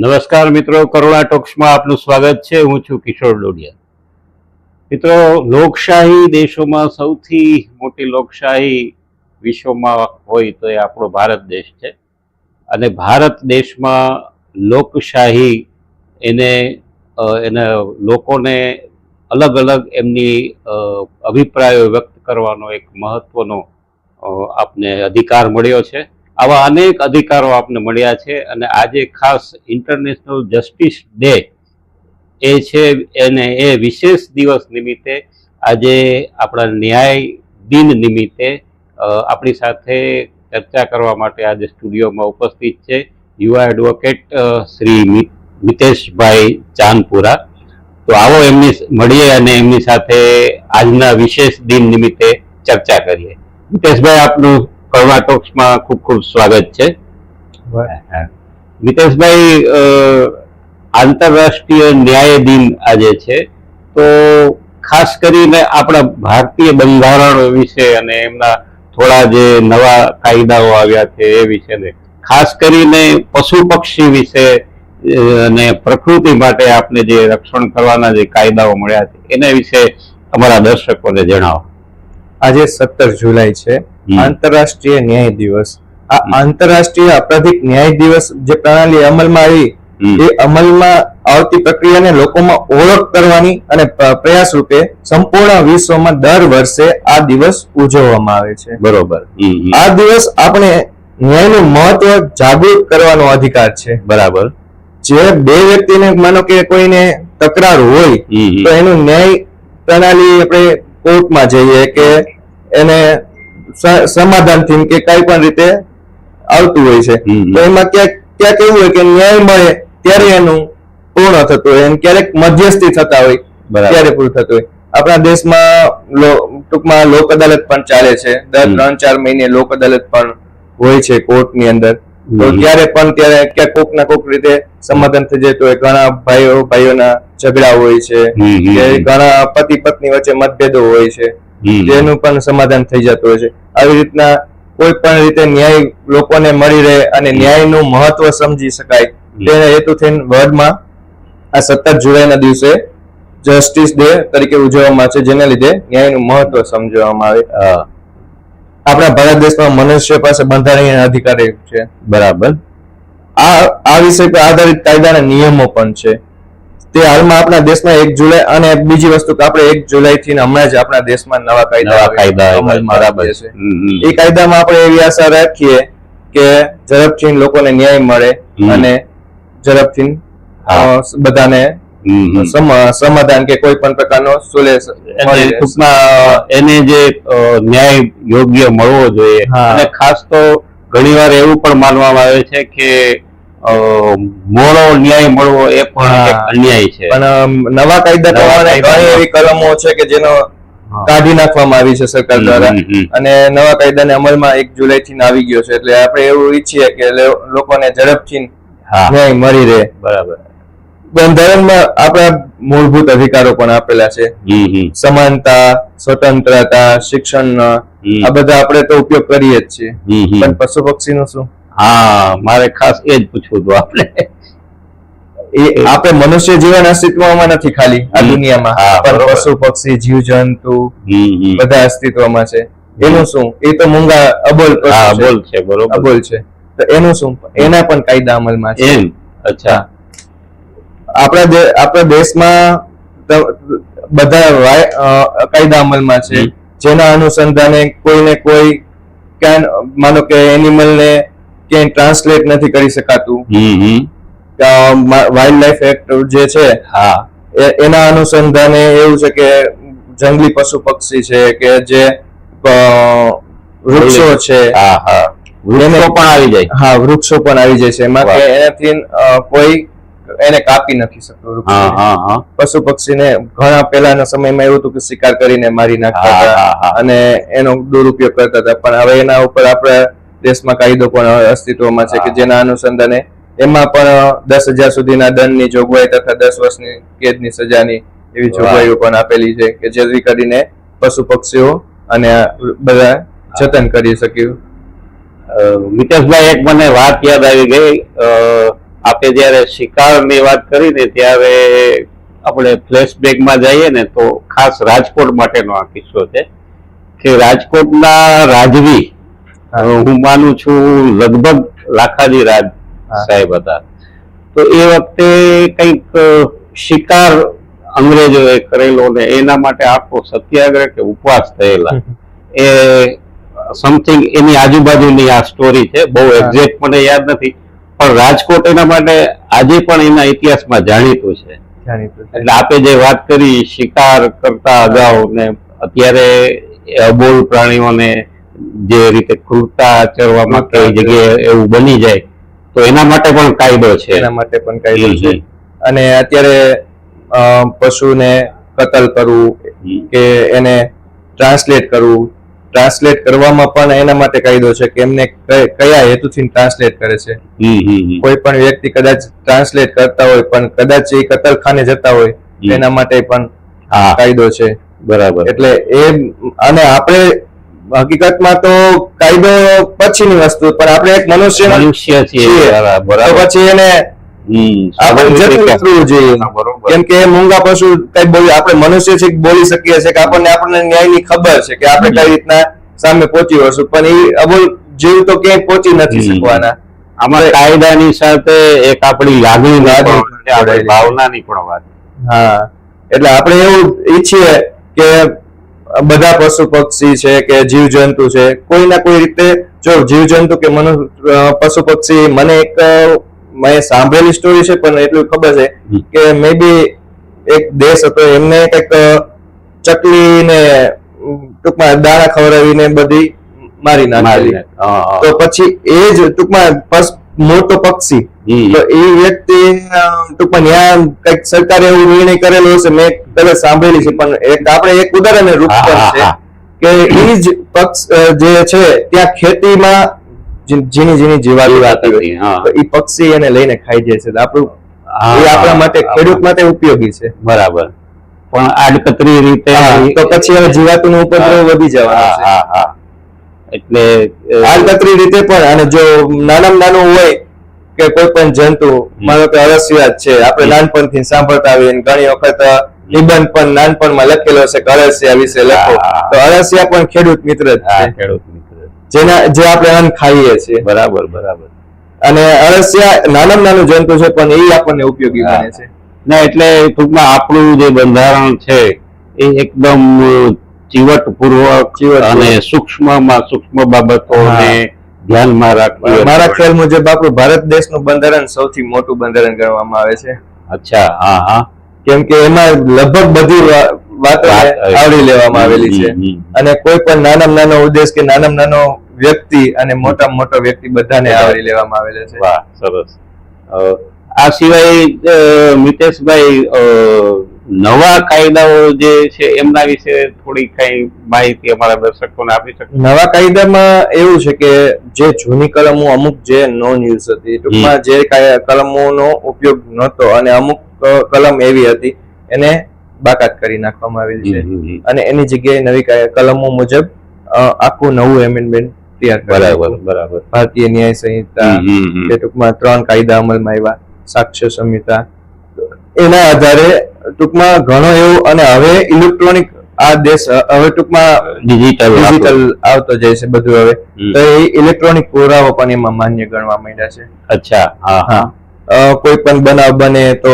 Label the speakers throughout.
Speaker 1: નમસ્કાર મિત્રો, કરુણા ટોક્સમાં આપનું સ્વાગત છે. હું છું કિશોર ડોડિયા. મિત્રો, લોકશાહી દેશોમાં સૌથી મોટી લોકશાહી વિશ્વમાં હોય તો એ આપણો ભારત દેશ છે. અને ભારત દેશમાં લોકશાહી એને એના લોકોને અલગ અલગ એમની અભિપ્રાયો વ્યક્ત કરવાનો એક મહત્વનો આપને અધિકાર મળ્યો છે. આવા અનેક અધિકારો આપને મળ્યા છે અને આજે ખાસ ઇન્ટરનેશનલ જસ્ટિસ ડે એ છે એને એ વિશેષ દિવસ નિમિત્તે આજે આપણા ન્યાય દિન નિમિત્તે આપણી સાથે ચર્ચા કરવા માટે આજે સ્ટુડિયોમાં ઉપસ્થિત છે યુવા એડવોકેટ શ્રી મિતેશભાઈ ચાંદપુરા. તો આવો એમની મળીએ અને એમની સાથે આજના વિશેષ દિન નિમિત્તે ચર્ચા કરીએ. મિતેશભાઈ, આપનું કરુણા ટોક્સમાં ખૂબ ખૂબ સ્વાગત છે. મિતેશભાઈ આંતરરાષ્ટ્રીય ન્યાય દિન આજે છે. તો ખાસ કરીને આપણા ભારતીય બંધારણ વિશે અને એમના થોડા જે નવા કાયદાઓ આવ્યા છે એ વિશે ને ખાસ કરીને પશુ પક્ષી વિશે અને પ્રકૃતિ માટે આપને જે રક્ષણ કરવાના જે કાયદાઓ મળ્યા છે એના વિશે અમારા દર્શકોને જણાવો.
Speaker 2: આજે સત્તર જુલાઈ છે. આંતરરાષ્ટ્રીય ન્યાય દિવસ. આ આંતરરાષ્ટ્રીય અપરાધિક ન્યાય દિવસ જે પ્રણાલી અમલમાં આવી એ અમલમાં આવતી પ્રક્રિયાને લોકોમાં ઓળખ કરવાની અને પ્રયાસ રૂપે સંપૂર્ણ વિશ્વમાં દર વર્ષે આ દિવસ ઉજવવામાં આવે છે.
Speaker 1: બરોબર.
Speaker 2: આ દિવસ આપણે ન્યાયનું મહત્વ જાગૃત કરવાનો અધિકાર છે.
Speaker 1: બરાબર.
Speaker 2: જે બે વ્યક્તિને માનો કે કોઈને તકરાર હોય. તો એનું ન્યાય પ્રણાલી આપણે કોર્ટમાં જઈએ કે એને સમાધાનથી કે કઈ પણ રીતે આવતું હોય છે. તો એમાં ક્યાંક ક્યાંક એવું હોય કે ન્યાય મળે ત્યારે એનું પૂર્ણ થતું હોય અને ક્યારેક મધ્યસ્થી થતા હોય ત્યારે પૂરું થતું હોય. આપણા દેશમાં ટૂંકમાં લોક અદાલત પણ ચાલે છે. દર ત્રણ ચાર મહિને લોક અદાલત પણ હોય છે કોર્ટની અંદર. તો. ત્યારે પણ ત્યારે ક્યાંક કોક ના કોક રીતે સમાધાન થઈ જતું હોય ઘણા ભાઈઓ ભાઈઓના ઝઘડા હોય છે. કે ઘણા પતિ પત્ની વચ્ચે મતભેદો હોય છે. જેનું પણ સમાધાન થઈ જતું હોય છે. આવી રીતના કોઈ પણ રીતે ન્યાય લોકોને મળી રહે અને ન્યાયનું મહત્વ સમજી શકાય. તેના હેતુથી વર્લ્ડમાં આ સત્તર જુલાઈના દિવસે જસ્ટિસ ડે તરીકે ઉજવવામાં આવે છે જેના લીધે ન્યાયનું મહત્વ સમજવામાં આવે. આપણા ભારત દેશમાં મનુષ્ય પાસે બંધારણીય અધિકાર છે.
Speaker 1: બરાબર.
Speaker 2: આ આ વિષય પર આધારિત કાયદાના નિયમો પણ છે. તે હાલમાં આપણા દેશમાં એક જુલાઈ અને બીજી વસ્તુ કે આપણે એક જુલાઈ થી હમણાં જ આપણા દેશમાં નવા કાયદા
Speaker 1: કાયદા
Speaker 2: અમલમાં છે.
Speaker 1: હમ.
Speaker 2: એ કાયદામાં આપણે એવી આશા રાખીએ કે ઝડપથી લોકોને ન્યાય મળે અને ઝડપથી બધાને સમાધાન કે કોઈ પણ પ્રકારનો મળી
Speaker 1: એને જે ન્યાય યોગ્ય મળવો જોઈએ. અને ખાસ તો ઘણીવાર એવું પણ માનવામાં આવે છે કે મોડો ન્યાય મળવો એ પણ અન્યાય છે.
Speaker 2: પણ નવા કાયદા પ્રમાણે ઘણી એવી કલમો છે કે જેનો કાઢી નાખવામાં આવી છે સરકાર દ્વારા. અને નવા કાયદાને અમલમાં એક જુલાઈ થી આવી ગયો છે. એટલે આપણે એવું ઈચ્છીએ કે લોકોને ઝડપથી ન્યાય મળી રહે.
Speaker 1: બરાબર.
Speaker 2: બંધારણમાં આપણા મૂળભૂત અધિકારો પણ આપેલા છે. સમાનતા સ્વતંત્રતા શિક્ષણ. આ બધા આપણે તો ઉપયોગ કરીએ જ છીએ. પણ પશુ પક્ષીનું શું?
Speaker 1: હા મારે ખાસ એ જ પૂછવું હતું આપણે.
Speaker 2: એ આપણે મનુષ્ય જીવન અસ્તિત્વમાં નથી ખાલી આ દુનિયામાં પણ પશુ પક્ષી જીવ જંતુ. બધા અસ્તિત્વમાં છે. એનું શું? એ તો મૂંગા અબોલ
Speaker 1: અબોલ
Speaker 2: છે.
Speaker 1: બરોબર.
Speaker 2: અબોલ છે. તો એનું શું? એના પણ કાયદા અમલમાં છે.
Speaker 1: એમ? અચ્છા.
Speaker 2: આપણા આપણા દેશમાં બધા કાયદા અમલમાં છે. જેના અનુસંધાને કોઈને કોઈ ક્યાં માનો કે એનિમલ ને ક્યાંય ટ્રાન્સલેટ નથી કરી શકાતું. વાઇલ્ડ લાઈફ એક્ટ જે છે
Speaker 1: હા.
Speaker 2: એના અનુસંધાને એવું છે કે જંગલી પશુ પક્ષી છે કે જે વૃક્ષો છે.
Speaker 1: હા હા. વૃક્ષો પણ આવી જાય.
Speaker 2: હા વૃક્ષો પણ આવી જાય છે. એમાં કે એનાથી કોઈ એને કાપી નથી શકતો પશુ પક્ષીને ઘણા પહેલાના સમયમાં એવું હતું કે શિકાર કરીને મારી નાખતા હતા
Speaker 1: હા, હા.
Speaker 2: અને એનો દુરુપયોગ કરતા હતા. પણ હવે એના ઉપર આપણા દેશમાં કાયદો પણ અસ્તિત્વમાં છે કે જેના અનુસંધાને એમાં પણ દસ હજાર સુધીના દંડની જોગવાઈ તથા દસ વર્ષની કેદની સજાની એવી. જોગવાઈઓ પણ આપેલી છે કે જેથી કરીને પશુ પક્ષીઓ અને બધા જતન કરી શક્યું.
Speaker 1: મિતેશભાઈ એક મને વાત યાદ આવી ગઈ. આપણે જ્યારે શિકારની વાત કરીને ત્યારે આપણે ફ્લેશબેકમાં જઈએ ને તો ખાસ રાજકોટ માટેનો આ કિસ્સો છે કે રાજકોટના રાજવી
Speaker 2: હા.
Speaker 1: માનું છું લગભગ લાખાજી રાજ સાહેબ હતા તો એ વખતે કંઈક શિકાર અંગ્રેજોએ કરેલો ને એના માટે આખો સત્યાગ્રહ કે ઉપવાસ થયેલા એ સમથિંગ એની આજુબાજુની આ સ્ટોરી છે બહુ. એક્ઝેક્ટ મને યાદ નથી પણ રાજકોટ એના માટે આજે પણ એના ઇતિહાસમાં જાણીતું છે. એટલે આપે જે વાત કરી શિકાર કરતા અગાઉ ને અત્યારે અબોલ પ્રાણીઓને જે રીતે ક્રૂરતા આચરવામાં કઈ જગ્યાએ એવું બની જાય તો એના માટે પણ કાયદો છે.
Speaker 2: એના માટે પણ કાયદો છે. અને અત્યારે પશુને કતલ કરવું કે એને ટ્રાન્સલેટ કરવું ટ્રાન્સલેટ કરવામાં પણ એના માટે કાયદો છે કે એમને કય- હેતુથી ટ્રાન્સલેટ કરે છે. કોઈ પણ વ્યક્તિ કદાચ ટ્રાન્સલેટ કરતા હોય પણ કદાચ એ કતલખાને જતા હોય એના માટે પણ કાયદો છે.
Speaker 1: બરાબર.
Speaker 2: એટલે એ અને આપણે હકીકતમાં તો કાયદો પછીની વસ્તુ પણ આપણે એક મનુષ્ય
Speaker 1: મનુષ્ય છીએ બરાબર.
Speaker 2: પછી એને કેમ કે મૂંગા પશુ કઈ બોલી આપણે મનુષ્ય છે બોલી શકીએ છીએ કે આપણને આપણને ન્યાયની ખબર છે કે આપણે કઈ રીતના સામે પહોંચી વળશું. પણ એ અબોલ જીવ તો ક્યાંય પહોંચી નથી. શકવાના.
Speaker 1: આમાં કાયદાની સાથે એક આપણી લાગણી ભાવનાની પણ વાત
Speaker 2: હા. એટલે આપણે એવું ઈચ્છીએ કે બધા પશુ પક્ષી છે કે જીવજંતુ છે કોઈ ના કોઈ રીતે જો જીવજંતુ કે મનુ પશુ પક્ષી મને એક મેં સાંભળેલી સ્ટોરી છે પણ એટલું ખબર છે કે મે બી એક દેશ હતો એમને કંઈક ચકલી ને ટૂંકમાં દાણા ખવડાવીને બધી મારી નાખેલી. તો પછી એ જ ટૂંકમાં મોટો પક્ષી. તો એ વ્યક્તિ ટૂંકમાં ત્યાં કંઈક સરકારે એવો નિર્ણય કરેલો હશે મેં કદાચ સાંભળેલી છે પણ એક આપણે એક ઉદાહરણ રૂપ છે કે એ જ પક્ષ જે છે ત્યાં ખેતીમાં જીની ઝીણી ઝીણી વાત એ પક્ષી એને લઈને ખાઈ જાય છે. આપણું એ આપણા માટે ખેડૂત માટે ઉપયોગી છે.
Speaker 1: બરાબર. પણ આડકતરી રીતે
Speaker 2: તો પછી હવે જીવાતું ઉપદ્રવ વધી જવાનો છે.
Speaker 1: હા, હા. એટલે
Speaker 2: આડકતરી રીતે પણ અને જો નાનામાં નાનું હોય કે કોઈ પણ જંતુ માનો કે અળસિયા જ છે આપણે નાનપણથી સાંભળતા આવીએ ઘણી વખત નિબંધ પણ નાનપણમાં લખેલો છે કે અળસિયા વિશે લખો. તો અળસિયા પણ ખેડૂત મિત્ર જ છે.
Speaker 1: ખેડૂત મિત્ર.
Speaker 2: જેના જે આપણે અન્ન ખાઈએ છીએ.
Speaker 1: બરાબર બરાબર.
Speaker 2: અને અળસિયા નાનામાં નાનું જંતુ છે પણ એ આપણને ઉપયોગી. બને છે.
Speaker 1: ના એટલે ટૂંકમાં આપણું જે બંધારણ છે એ એકદમ ચીવટપૂર્વક. અને સૂક્ષ્મમાં સૂક્ષ્મ બાબતોને ધ્યાનમાં રાખવી
Speaker 2: મારા ખ્યાલ મુજબ આપણું ભારત દેશનું બંધારણ સૌથી મોટું બંધારણ ગણવામાં આવે છે.
Speaker 1: અચ્છા હા હા.
Speaker 2: કેમ કે એમાં લગભગ બધી વાતો આવરી લેવામાં આવેલી છે. અને કોઈ પણ નાનામાં નાનો ઉદ્દેશ કે નાનામાં નાનો વ્યક્તિ અને મોટામાં મોટો વ્યક્તિ બધાને આવરી લેવામાં આવેલા છે.
Speaker 1: વાહ સરસ. આ સિવાય મિતેશભાઈ નવા કાયદાઓ જે છે એમના વિશે થોડી કઈ માહિતી અમારા દર્શકોને આપી શકો
Speaker 2: નવા કાયદામાં એવું છે કે જે જૂની કલમો અમુક જે નોન યુઝ હતી ટૂંકમાં જે કલમોનો ઉપયોગ નહોતો અને અમુક કલમ એવી હતી એને બાકાત કરી નાખવામાં આવેલી છે. અને એની જગ્યાએ નવી કલમો મુજબ આખું નવું એમેન્ડમેન્ટ તૈયાર
Speaker 1: બરાબર બરાબર.
Speaker 2: ભારતીય ન્યાય સંહિતા ટૂંકમાં ત્રણ કાયદા અમલમાં આવ્યા સાક્ષ્ય સંહિતા. એના આધારે ટૂંકમાં ઘણો એવું અને હવે ઇલેક્ટ્રોનિક આ દેશ હવે ટૂંકમાં
Speaker 1: ડિજિટલ
Speaker 2: ડિજિટલ આવતો જાય છે બધું હવે. તો એ ઇલેક્ટ્રોનિક પુરાવો પણ એમાં માન્ય ગણવા માંડ્યા છે.
Speaker 1: અચ્છા હા હા.
Speaker 2: કોઈ પણ બનાવ બને તો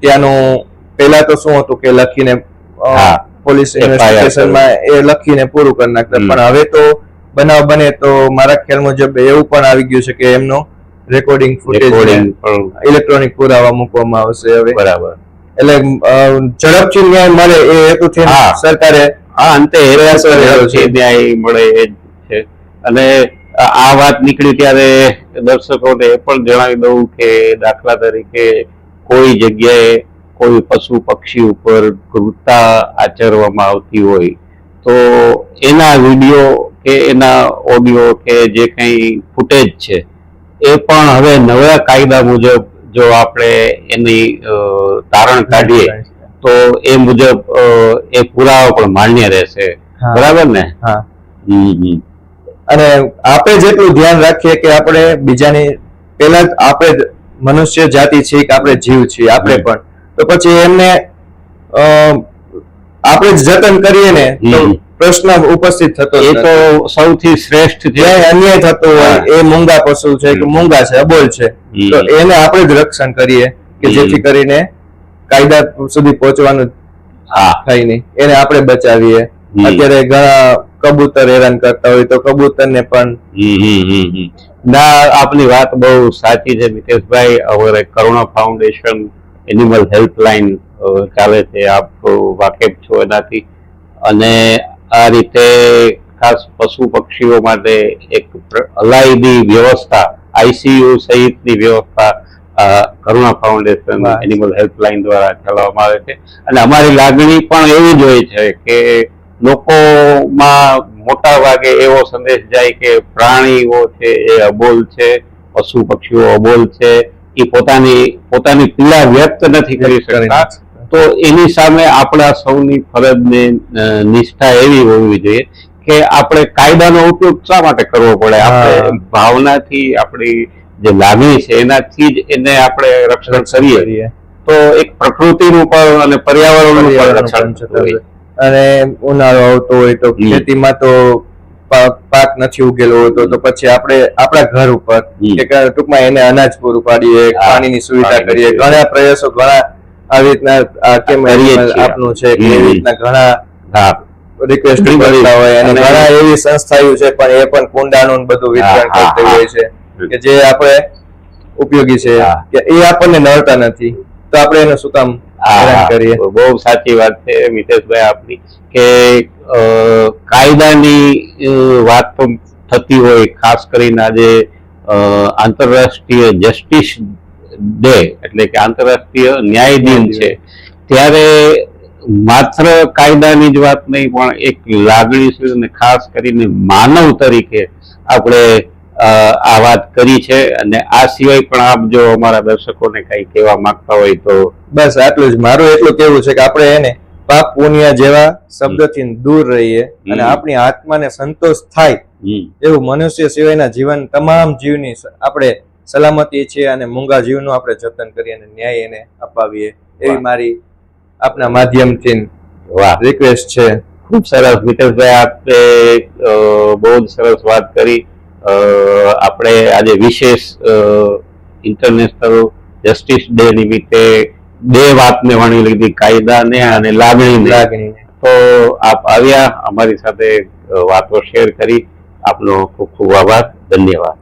Speaker 2: ત્યાંનું પહેલા તો શું હતું કે લખીને પોલીસ ઇન્વેસ્ટિગેશનમાં એ લખીને પૂરું કરી નાખતા. પણ હવે તો બનાવ બને તો મારા ખ્યાલ મુજબ એવું પણ આવી ગયું છે કે એમનો રેકોર્ડિંગ ફૂટેજ ઇલેક્ટ્રોનિક પુરાવા મૂકવામાં આવશે હવે.
Speaker 1: બરાબર.
Speaker 2: એટલે ઝડપથી ન્યાય મળે એ હેતુથી. સરકારે
Speaker 1: હા અંતે ન્યાય મળે એ જ છે અને આ આ વાત નીકળી ત્યારે દર્શકોને એ પણ જણાવી દઉં કે દાખલા તરીકે કોઈ જગ્યાએ કોઈ પશુ પક્ષી ઉપર ક્રૂરતા આચરવામાં આવતી હોય તો એના વીડિયો કે એના ઓડિયો કે જે કંઈ ફૂટેજ છે એ પણ હવે નવા કાયદા મુજબ જો આપણે એની તારણ કાઢીએ તો એ મુજબ એ પુરાવો પણ માન્ય રહેશે. બરાબર ને.
Speaker 2: અને આપણે જેટલું ધ્યાન રાખીએ કે આપણે બીજાની પહેલા આપણે જ મનુષ્ય જાતિ છે કે આપણે જીવ છીએ આપણે પણ. તો પછી એમને આપણે જ જતન કરીએ ને. પ્રશ્ન ઉપસ્થિત થતો
Speaker 1: એ તો સૌથી શ્રેષ્ઠ
Speaker 2: જે અન્યાય થતો હોય એ મૂંગા પશુ છે કે મૂંગા છે અબોલ છે. તો એને આપણે જ રક્ષણ કરીએ કે જેથી કરીને કાયદા સુધી પહોંચવાનું થાય નહીં. એને આપણે બચાવીએ. અત્યારે ઘણા કબૂતર હેરાન કરતા હોય તો પણ
Speaker 1: હમ, હમ, હમ. ના આપની વાત બહુ સાચી છે મિતેશભાઈ. હવે કરુણા ફાઉન્ડેશન એનિમલ હેલ્પલાઇન ચાલે છે. આપ વાકેફ છો એનાથી. અને આ રીતે ખાસ પશુ પક્ષીઓ માટે એક અલાયદી વ્યવસ્થા આઈસીયુ સહિતની વ્યવસ્થા કરુણા ફાઉન્ડેશન એનિમલ હેલ્પલાઇન દ્વારા ચલાવવામાં આવે છે. અને અમારી લાગણી પણ એવી જ હોય છે કે લોકોમાં મોટા ભાગે એવો સંદેશ જાય કે પ્રાણીઓ છે એ અબોલ છે પશુ પક્ષીઓ અબોલ છે એ પોતાની પોતાની પીડા વ્યક્ત નથી કરી શકતા. તો એની સામે આપણા સૌની ફરજની નિષ્ઠા એવી હોવી જોઈએ કે આપણે કાયદાનો ઉપયોગ શા માટે કરવો પડે. આપણે ભાવનાથી આપણી જે લાગણી છે એનાથી જ એને આપણે રક્ષણ કરીએ. તો એક પ્રકૃતિનું પણ અને પર્યાવરણનું પણ રક્ષણ થતું
Speaker 2: અને ઉનાળો આવતો હોય તો ખેતીમાં તો પાક નથી ઉગેલો હોતો તો પછી આપણે આપણા ઘર ઉપર ટૂંકમાં એને અનાજ પૂરું પાડીએ પાણીની સુવિધા કરીએ. ઘણા પ્રયાસો ઘણા આવી રીતના કેમ. આપનું છે કે એવી રીતના ઘણા રિક્વેસ્ટ કરતા હોય અને ઘણા એવી સંસ્થાઓ છે પણ એ પણ કુંડાનું બધું વિતરણ કરતી હોય છે કે જે આપણે ઉપયોગી છે કે એ આપણને નડતા નથી. તો આપણે એને શું કામ કરીએ?
Speaker 1: બહુ સાચી વાત છે મિતેશભાઈ આપની કે કાયદાની વાત તો થતી હોય ખાસ કરીને આજે આંતરરાષ્ટ્રીય જસ્ટિસ ડે એટલે કે આંતરરાષ્ટ્રીય ન્યાય દિન છે ત્યારે માત્ર કાયદાની જ વાત નહીં પણ એક લાગણીશીલ અને ખાસ કરીને માનવ તરીકે આપણે આ વાત કરી છે અને આ સિવાય પણ આપ જો અમારા દર્શકોને કઈ કહેવા માંગતા હોય તો.
Speaker 2: બસ આટલું જ. મારું એટલું કેવું છે કે આપણે એને પાપ પુણ્ય જેવા શબ્દથી દૂર રહીએ અને. આપણી આત્માને સંતોષ થાય એવું મનુષ્ય સિવાયના જીવન તમામ જીવની આપણે સલામતી છે અને મૂંગા જીવનું આપણે જતન કરીએ અને ન્યાય એને અપાવીએ. એવી મારી આપના માધ્યમથી
Speaker 1: વાહ.
Speaker 2: રિક્વેસ્ટ છે.
Speaker 1: ખૂબ સરસ મિતેશભાઈ આપે બહુ જ સરસ વાત કરી. આપણે આજે વિશેષ ઇન્ટરનેશનલ જસ્ટિસ ડે નિમિત્તે બે વાતને વણી લીધી કાયદાને અને લાગણીને.
Speaker 2: લાગણી
Speaker 1: તો આપ આવ્યા અમારી સાથે વાતો શેર કરી. આપનો ખૂબ ખૂબ આભાર. ધન્યવાદ.